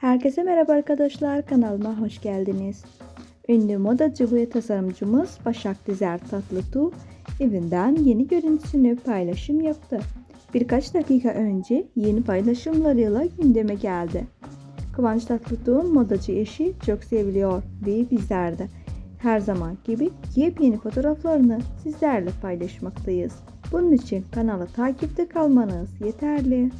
Herkese merhaba arkadaşlar kanalıma hoş geldiniz. Ünlü modacı ve tasarımcımız Başak Dizer Tatlıtuğ evinden yeni görüntüsünü paylaşım yaptı. Birkaç dakika önce yeni paylaşımlarıyla gündeme geldi. Kıvanç Tatlıtuğ'un modacı eşi çok seviliyor ve bizler de her zaman gibi yepyeni fotoğraflarını sizlerle paylaşmaktayız. Bunun için kanala takipte kalmanız yeterli.